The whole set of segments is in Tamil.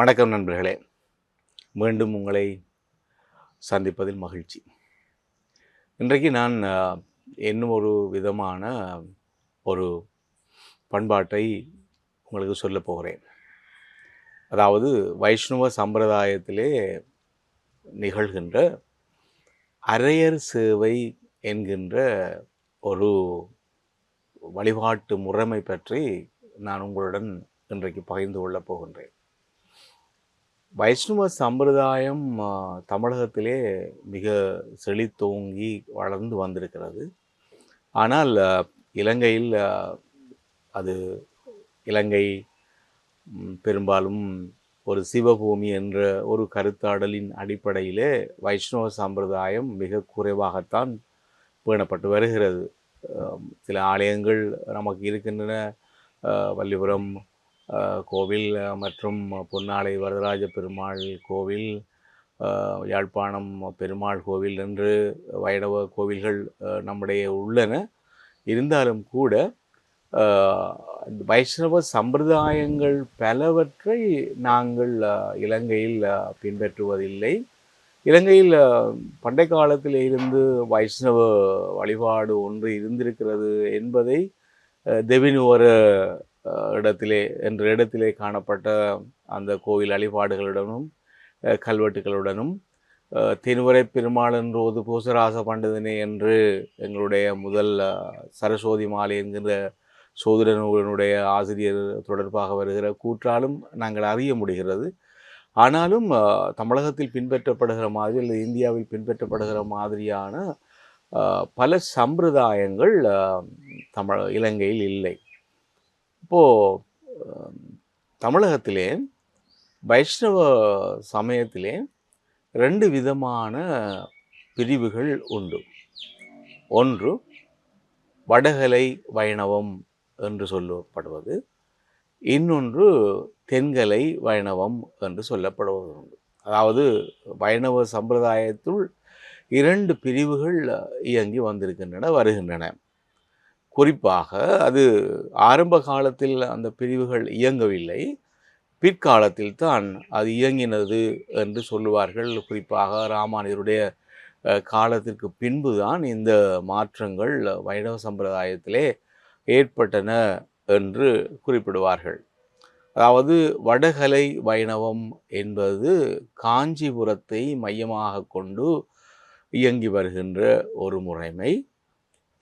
வணக்கம் நண்பர்களே. மீண்டும் உங்களை சந்திப்பதில் மகிழ்ச்சி. இன்றைக்கு நான் இன்னும் ஒரு விதமான ஒரு பண்பாட்டை உங்களுக்கு சொல்லப் போகிறேன். அதாவது வைஷ்ணவ சம்பிரதாயத்திலே நிகழ்கின்ற அரையர் சேவை என்கின்ற ஒரு வழிபாட்டு முறைமை பற்றி நான் உங்களுடன் இன்றைக்கு பகிர்ந்து கொள்ளப் போகின்றேன். வைஷ்ணவ சம்பிரதாயம் தமிழகத்திலே மிக செழித்தோங்கி வளர்ந்து வந்திருக்கிறது. ஆனால் இலங்கையில் அது இலங்கை பெரும்பாலும் ஒரு சிவபூமி என்ற ஒரு கருத்தாடலின் அடிப்படையிலே வைஷ்ணவ சம்பிரதாயம் மிக குறைவாகத்தான் பேணப்பட்டு வருகிறது. சில ஆலயங்கள் நமக்கு இருக்கின்றன. வள்ளிபுரம் வல்லிபுரம் கோவில் மற்றும் பொன்னாலை வரதராஜ பெருமாள் கோவில் யாழ்ப்பாணம் பெருமாள் கோவில் என்று வைணவ கோவில்கள் நம்முடைய உள்ளன. இருந்தாலும் கூட வைஷ்ணவ சம்பிரதாயங்கள் பலவற்றை நாங்கள் இலங்கையில் பின்பற்றுவதில்லை. இலங்கையில் பண்டை காலத்தில் இருந்து வைஷ்ணவ வழிபாடு ஒன்று இருந்திருக்கிறது என்பதை அஹ், தெவினுவர இடத்திலே என்ற இடத்திலே காணப்பட்ட அந்த கோவில் வழிபாடுகளுடனும் கல்வெட்டுகளுடனும் தென்வரை திருவரை பெருமாள் என்றோது பூசராச பண்டிதனே என்று எங்களுடைய முதல் சரஸ்வதி மாலை என்கிற சோதர ஆசிரியர் தொடர்பாக வருகிற கூற்றாலும் நாங்கள் அறிய முடிகிறது. ஆனாலும் தமிழகத்தில் பின்பற்றப்படுகிற மாதிரி அல்லது இந்தியாவில் பின்பற்றப்படுகிற மாதிரியான பல சம்பிரதாயங்கள் தமிழ் இலங்கையில் இல்லை. இப்போது தமிழகத்திலே வைஷ்ணவ சமயத்திலே ரெண்டு விதமான பிரிவுகள் உண்டு. ஒன்று வடகலை வைணவம் என்று சொல்லப்படுவது. இன்னொன்று தென்கலை வைணவம் என்று சொல்லப்படுவது உண்டு. அதாவது வைணவ சம்பிரதாயத்துள் இரண்டு பிரிவுகள் இயங்கி வந்திருக்கின்றன வருகின்றன. குறிப்பாக அது ஆரம்ப காலத்தில் அந்த பிரிவுகள் இயங்கவில்லை. பிற்காலத்தில் தான் அது இயங்கினது என்று சொல்லுவார்கள். குறிப்பாக ராமானுஜருடைய காலத்திற்கு காலத்திற்கு பின்புதான் இந்த மாற்றங்கள் வைணவ சம்பிரதாயத்திலே ஏற்பட்டன என்று குறிப்பிடுவார்கள். அதாவது வடகலை வைணவம் என்பது காஞ்சிபுரத்தை மையமாக கொண்டு இயங்கி வருகின்ற ஒரு முறைமை.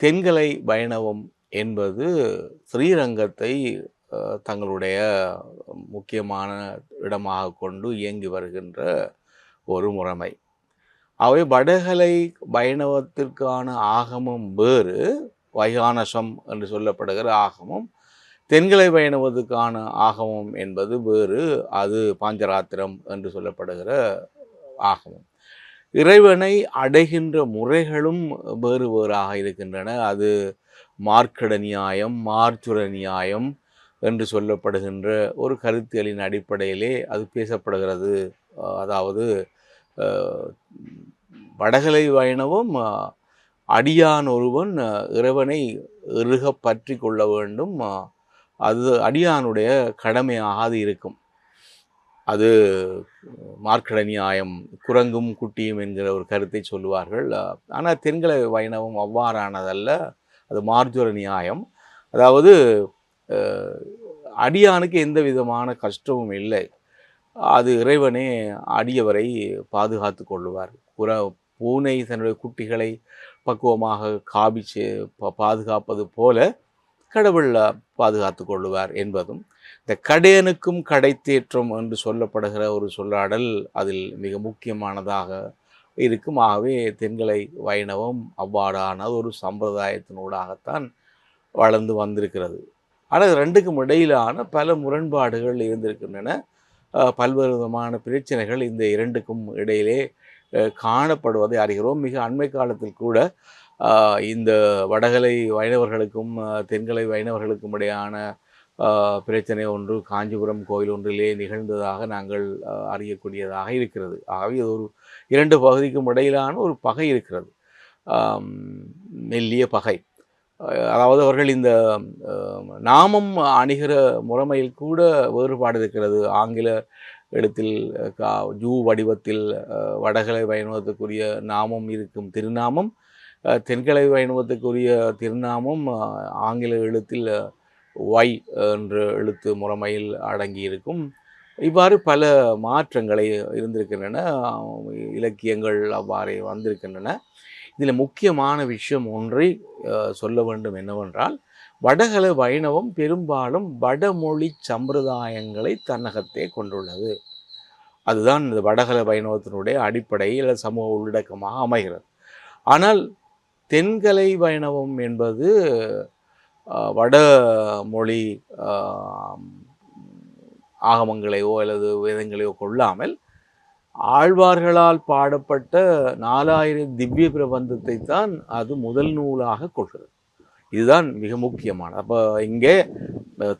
தென்கலை வைணவம் என்பது ஸ்ரீரங்கத்தை தங்களுடைய முக்கியமான இடமாக கொண்டு இயங்கி வருகின்ற ஒரு முறைமை. அவை வடகலை வைணவத்திற்கான ஆகமம் வேறு வைகானசம் என்று சொல்லப்படுகிற ஆகமம். தென்கலை வைணவத்துக்கான ஆகமம் என்பது வேறு அது பாஞ்சராத்திரம் என்று சொல்லப்படுகிற ஆகமம். இறைவனை அடைகின்ற முறைகளும் வேறு வேறாக இருக்கின்றன. அது மார்க்கட நியாயம் மார்ச்சுர நியாயம் என்று சொல்லப்படுகின்ற ஒரு கருத்தியலின் அடிப்படையிலே அது பேசப்படுகிறது. அதாவது வடகலை வைணவம் அடியான் ஒருவன் இறைவனை இறுக பற்றி கொள்ள வேண்டும். அது அடியானுடைய கடமையாக அது இருக்கும். அது மார்க்கட நியாயம் குரங்கும் குட்டியும் என்கிற ஒரு கருத்தை சொல்லுவார்கள். ஆனால் தென்கல வைணவம் அவ்வாறானதல்ல. அது மார்ஜுர நியாயம் அதாவது அடியானுக்கு எந்த விதமான கஷ்டமும் இல்லை. அது இறைவனே அடியவரை பாதுகாத்து கொள்ளுவார். புற பூனை தன்னுடைய குட்டிகளை பக்குவமாக காபிச்சு பாதுகாப்பது போல கடவுள் பாதுகாத்து கொள்ளுவார் என்பதும் இந்த கடையனுக்கும் கடைத்தேற்றம் என்று சொல்லப்படுகிற ஒரு சொல்லாடல் அதில் மிக முக்கியமானதாக இருக்கும். ஆகவே தென்கலை வைணவம் அவ்வாறான ஒரு சம்பிரதாயத்தினூடாகத்தான் வளர்ந்து வந்திருக்கிறது. ஆனால் ரெண்டுக்கும் இடையிலான பல முரண்பாடுகள் இருந்திருக்கின்றன. பல்வேறு விதமான பிரச்சனைகள் இந்த இரண்டுக்கும் இடையிலே காணப்படுவதை அறிகிறோம். மிக அண்மை காலத்தில் கூட இந்த வடகலை வைணவர்களுக்கும் தென்கலை வைணவர்களுக்கும் இடையான பிரச்சனை ஒன்று காஞ்சிபுரம் கோயில் ஒன்றிலே நிகழ்ந்ததாக நாங்கள் அறியக்கூடியதாக இருக்கிறது. ஆகவே இது ஒரு இரண்டு பகுதிக்கும் இடையிலான ஒரு பகை இருக்கிறது. மெல்லிய பகை. அதாவது அவர்கள் இந்த நாமம் அணிகிற முறைமையில் கூட வேறுபாடு இருக்கிறது. ஆங்கில எழுத்தில் கா ஜூ வடிவத்தில் வடகலை வைணவத்துக்குரிய நாமம் இருக்கும் திருநாமம் தென்கலை வைணவத்துக்குரிய திருநாமம் ஆங்கில எழுத்தில் ஒய் என்ற எழுத்து முறைமையில் அடங்கியிருக்கும். இவ்வாறு பல மாற்றங்களை இருந்திருக்கின்றன. இலக்கியங்கள் அவ்வாறே வந்திருக்கின்றன. இதில் முக்கியமான விஷயம் ஒன்றை சொல்ல வேண்டும் என்னவென்றால் வடகல வைணவம் பெரும்பாலும் வடமொழி சம்பிரதாயங்களை தன்னகத்தே கொண்டுள்ளது. அதுதான் இந்த வடகல வைணவத்தினுடைய அடிப்படை சமூக உள்ளடக்கமாக அமைகிறது. ஆனால் தென்கலை வைணவம் என்பது வட மொழி ஆகமங்களையோ அல்லது வேதங்களையோ கொள்ளாமல் ஆழ்வார்களால் பாடப்பட்ட நாலாயிரம் திவ்ய பிரபந்தத்தை தான் அது முதல் நூலாக கொள்கிறது. இதுதான் மிக முக்கியமானது அப்போ இங்கே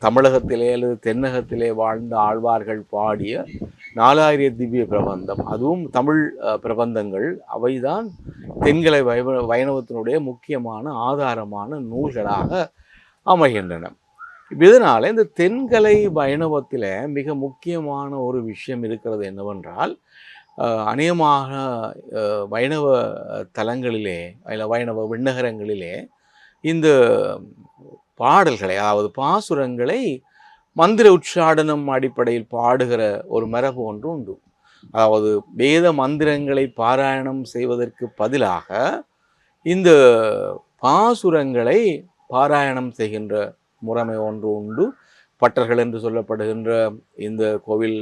தமிழகத்திலே அல்லது தென்னகத்திலே வாழ்ந்த ஆழ்வார்கள் பாடிய நாலாயிர திவ்ய பிரபந்தம் அதுவும் தமிழ் பிரபந்தங்கள் அவைதான் தென்கலை வைவ வைணவத்தினுடைய முக்கியமான ஆதாரமான நூல்களாக அமைகின்றன. இதனால் இந்த தென்கலை வைணவத்தில் மிக முக்கியமான ஒரு விஷயம் இருக்கிறது என்னவென்றால் அநேகமாக வைணவ தலங்களிலே இல்லை வைணவ விண்ணகரங்களிலே இந்த பாடல்களை அதாவது பாசுரங்களை மந்திர உச்சாடனம் அடிப்படையில் பாடுகிற ஒரு மரபு ஒன்று உண்டு. அதாவது வேத மந்திரங்களை பாராயணம் செய்வதற்கு பதிலாக இந்த பாசுரங்களை பாராயணம் செய்கின்ற முறைமை ஒன்று உண்டு. பட்டர்கள் என்று சொல்லப்படுகின்ற இந்த கோவில்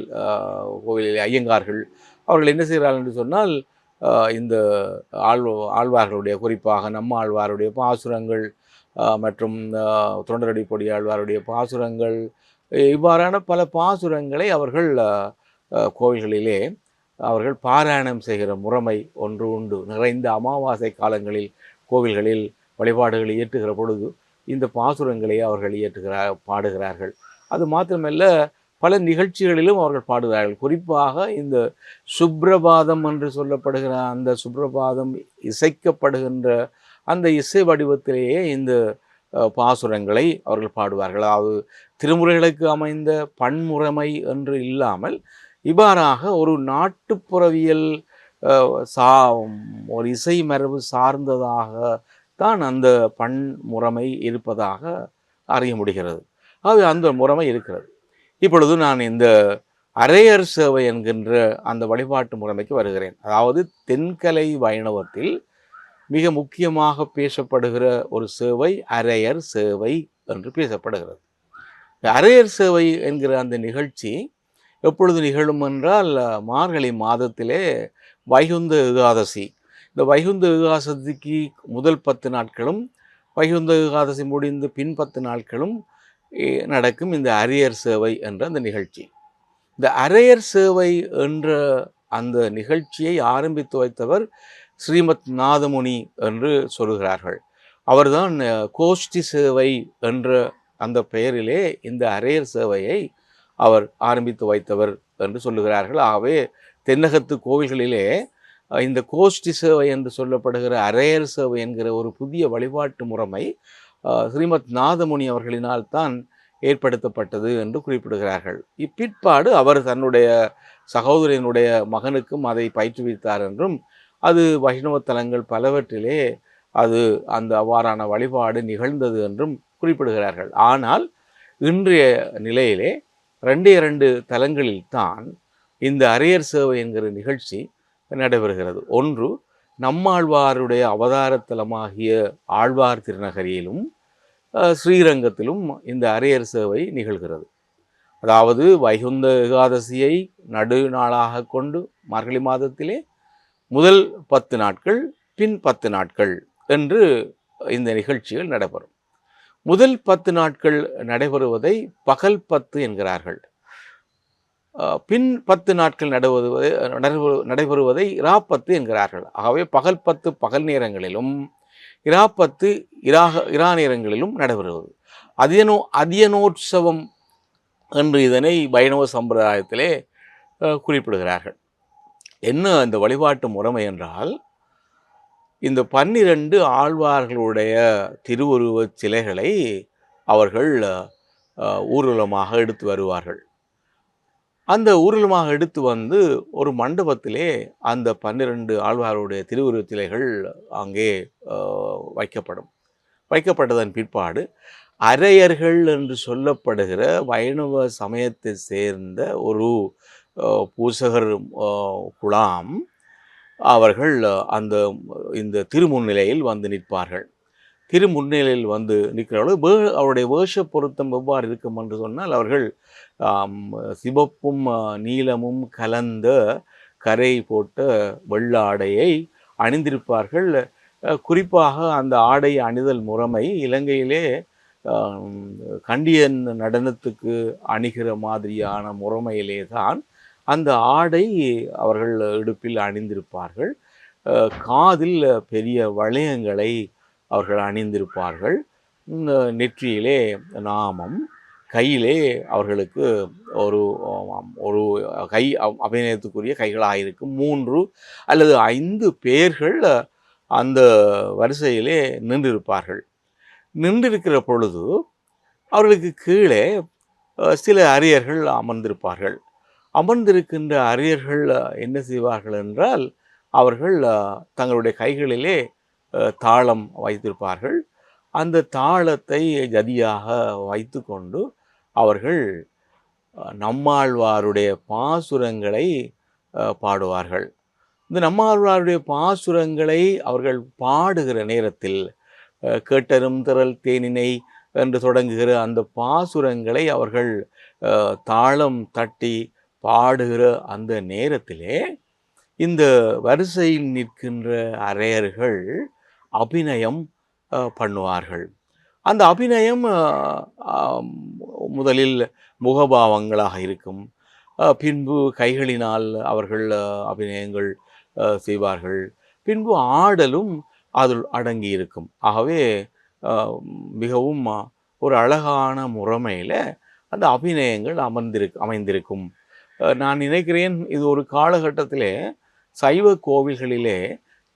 கோவிலில் ஐயங்கார்கள் அவர்கள் என்ன செய்கிறார்கள் என்று சொன்னால் இந்த ஆழ்வ ஆழ்வார்களுடைய குறிப்பாக நம்ம ஆழ்வாருடைய பாசுரங்கள் மற்றும் தொண்டரடி பொடி ஆழ்வாருடைய பாசுரங்கள் இவ்வாறான பல பாசுரங்களை அவர்கள் கோவில்களிலே அவர்கள் பாராயணம் செய்கிற முறைமை ஒன்று உண்டு. நிறைந்த அமாவாசை காலங்களில் கோவில்களில் வழிபாடுகளை இயற்றுகிற பொழுது இந்த பாசுரங்களை அவர்கள் இயற்றுகிறார் பாடுகிறார்கள். அது மாத்திரமல்ல பல நிகழ்ச்சிகளிலும் அவர்கள் பாடுகிறார்கள் குறிப்பாக இந்த சுப்ரபாதம் என்று சொல்லப்படுகிற அந்த சுப்ரபாதம் இசைக்கப்படுகின்ற அந்த இசை வடிவத்திலேயே இந்த பாசுரங்களை அவர்கள் பாடுவார்கள். அதாவது திருமுறைகளுக்கு அமைந்த பன்முறைமை என்று இல்லாமல் இவ்வாறாக ஒரு நாட்டுப்புறவியல் சா ஒரு இசை மரபு சார்ந்ததாக தான் அந்த பண் முறைமை இருப்பதாக அறிய முடிகிறது. அது அந்த முறைமை இருக்கிறது. இப்பொழுது நான் இந்த அரையர் சேவை என்கின்ற அந்த வழிபாட்டு முறைமைக்கு வருகிறேன். அதாவது தென்கலை வைணவத்தில் மிக முக்கியமாக பேசப்படுகிற ஒரு சேவை அரையர் சேவை என்று பேசப்படுகிறது. அரையர் சேவை என்கிற அந்த நிகழ்ச்சி எப்பொழுது நிகழும் என்றால் மார்கழி மாதத்திலே வைகுந்த ஏகாதசி இந்த வைகுந்த ஏகாதசிக்கு முதல் பத்து நாட்களும் வைகுந்த ஏகாதசி முடிந்து பின் பத்து நாட்களும் நடக்கும் இந்த அரியர் சேவை என்ற அந்த நிகழ்ச்சி. இந்த அரையர் சேவை என்ற அந்த நிகழ்ச்சியை ஆரம்பித்து வைத்தவர் ஸ்ரீமத் நாதமுனி என்று சொல்கிறார்கள். அவர்தான் கோஷ்டி சேவை என்ற அந்த பெயரிலே இந்த அரையர் சேவையை அவர் ஆரம்பித்து வைத்தவர் என்று சொல்லுகிறார்கள். ஆகவே தென்னகத்து கோவில்களிலே இந்த கோஷ்டி சேவை என்று சொல்லப்படுகிற அரையர் சேவை என்கிற ஒரு புதிய வழிபாட்டு முறைமை ஸ்ரீமத் நாதமுனி அவர்களினால் தான் ஏற்படுத்தப்பட்டது என்று குறிப்பிடுகிறார்கள். இப்பிற்பாடு அவர் தன்னுடைய சகோதரனுடைய மகனுக்கும் அதை பயிற்றுவித்தார் என்றும் அது வைஷ்ணவ தலங்கள் பலவற்றிலே அது அந்த அவ்வாறான வழிபாடு நிகழ்ந்தது என்றும் குறிப்பிடுகிறார்கள். ஆனால் இன்றைய நிலையிலே ரெண்டு இரண்டு தலங்களில் தான் இந்த அரையர் சேவை என்கிற நிகழ்ச்சி நடைபெறுகிறது. ஒன்று நம்மாழ்வாருடைய அவதாரத்தலமாகிய ஆழ்வார் திருநகரியிலும் ஸ்ரீரங்கத்திலும் இந்த அரையர் சேவை நிகழ்கிறது. அதாவது வைகுந்த ஏகாதசியை நடுநாளாக கொண்டு மார்கழி மாதத்திலே முதல் பத்து நாட்கள் பின் பத்து நாட்கள் என்று இந்த நிகழ்ச்சிகள் நடைபெறும். முதல் பத்து நாட்கள் நடைபெறுவதை பகல் பத்து என்கிறார்கள். பின் பத்து நாட்கள் நடைபெறுவதை நடைபெறு- நடைபெறுவதை இராப்பத்து என்கிறார்கள். ஆகவே பகல் பத்து பகல் நேரங்களிலும் இராப்பத்து இராக இரா நேரங்களிலும் நடைபெறுவது. அதியனோ அதியனோற்சவம் என்று இதனை வைணவ சம்பிரதாயத்திலே குறிப்பிடுகிறார்கள். என்ன இந்த வழிபாட்டு முறைமை என்றால் இந்த பன்னிரண்டு ஆழ்வார்களுடைய திருவுருவச் சிலைகளை அவர்கள் ஊர்வலமாக எடுத்து வருவார்கள். அந்த ஊர்வலமாக எடுத்து வந்து ஒரு மண்டபத்திலே அந்த பன்னிரண்டு ஆழ்வாருடைய திருவுருவச் சிலைகள் அங்கே வைக்கப்படும். வைக்கப்பட்டதன் பிற்பாடு அரையர்கள் என்று சொல்லப்படுகிற வைணவ சமயத்தை சேர்ந்த ஒரு பூசகர் குலாம் குழாம் அவர்கள் அந்த இந்த திருமுன்னிலையில் வந்து நிற்பார்கள். திருமுன்னிலையில் வந்து நிற்கிறவர்கள் வே அவருடைய வேஷ பொருத்தம் எவ்வாறு இருக்கும் என்று சொன்னால் அவர்கள் சிவப்பும் நீலமும் கலந்த கரை போட்ட வெள்ள ஆடையை அணிந்திருப்பார்கள் குறிப்பாக அந்த ஆடை அணிதல் முறைமை இலங்கையிலே கண்டியன் நடனத்துக்கு அணிகிற மாதிரியான முறைமையிலே தான் அந்த ஆடை அவர்கள் இடுப்பில் அணிந்திருப்பார்கள். காதில் பெரிய வளையங்களை அவர்கள் அணிந்திருப்பார்கள். நெற்றியிலே நாமம் கையிலே அவர்களுக்கு ஒரு ஒரு கை அபிநயத்துக்குரிய கைகளாக இருக்கும் மூன்று அல்லது ஐந்து பேர்கள் அந்த வரிசையிலே நின்றிருப்பார்கள். நின்றிருக்கிற பொழுது அவர்களுக்கு கீழே சில அரியர்கள் அமர்ந்திருப்பார்கள். அமர்ந்திருக்கின்ற அரியர்கள் என்ன செய்வார்கள் என்றால் அவர்கள் தங்களுடைய கைகளிலே தாளம் வைத்திருப்பார்கள். அந்த தாளத்தை ஜதியாக வைத்துக்கொண்டு அவர்கள் நம்மாழ்வாருடைய பாசுரங்களை பாடுவார்கள். இந்த நம்மாழ்வாருடைய பாசுரங்களை அவர்கள் பாடுகிற நேரத்தில் கேட்டரும் திரல் தேனினை என்று தொடங்குகிற அந்த பாசுரங்களை அவர்கள் தாளம் தட்டி பாடுகிற அந்த நேரத்திலே இந்த வரிசையில் நிற்கின்ற அரையர்கள் அபிநயம் பண்ணுவார்கள். அந்த அபிநயம் முதலில் முகபாவங்களாக இருக்கும். பின்பு கைகளினால் அவர்கள் அபிநயங்கள் செய்வார்கள். பின்பு ஆடலும் அதில் அடங்கி இருக்கும் ஆகவே மிகவும் ஒரு அழகான முறைமையில் அந்த அபிநயங்கள் அமர்ந்திருக்கு அமைந்திருக்கும். நான் நினைக்கிறேன் இது ஒரு காலகட்டத்திலே சைவ கோவில்களிலே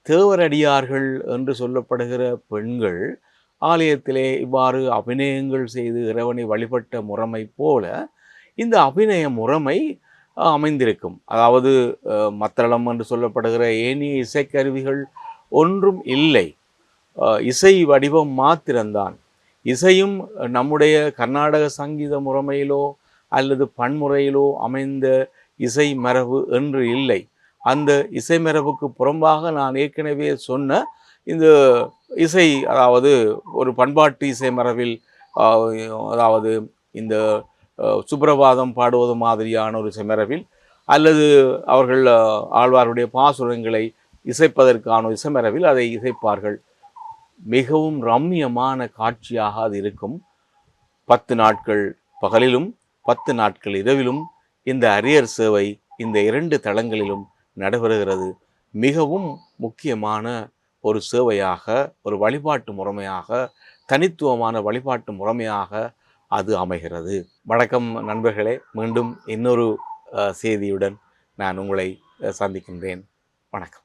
தேவரடியார்கள் என்று சொல்லப்படுகிற பெண்கள் ஆலயத்திலே இவ்வாறு அபிநயங்கள் செய்து இறைவனை வழிபட்ட முறைமை போல இந்த அபிநய முறைமை அமைந்திருக்கும். அதாவது மத்தளம் என்று சொல்லப்படுகிற ஏனைய இசைக்கருவிகள் ஒன்றும் இல்லை. இசை வடிவம் மாத்திரம்தான். இசையும் நம்முடைய கர்நாடக சங்கீத முறைமையிலோ அல்லது பன்முறையிலோ அமைந்த இசை மரபு என்று இல்லை. அந்த இசைமரபுக்கு புறம்பாக நான் ஏற்கனவே சொன்ன இந்த இசை அதாவது ஒரு பண்பாட்டு இசை மரபில் அதாவது இந்த ஆஹ், சுப்ரபாதம் பாடுவது மாதிரியான ஒரு இசைமரபில் அல்லது அவர்கள் ஆழ்வாருடைய பாசுரங்களை இசைப்பதற்கான ஒரு அதை இசைப்பார்கள். மிகவும் ரம்மியமான காட்சியாக அது இருக்கும். பத்து நாட்கள் பகலிலும் பத்து நாட்கள் இரவிலும் இந்த அரியர் சேவை இந்த இரண்டு தளங்களிலும் நடைபெறுகிறது. மிகவும் முக்கியமான ஒரு சேவையாக ஒரு வழிபாட்டு முறைமையாக தனித்துவமான வழிபாட்டு முறைமையாக அது அமைகிறது. வணக்கம் நண்பர்களே. மீண்டும் இன்னொரு செய்தியுடன் நான் உங்களை சந்திக்கின்றேன். வணக்கம்.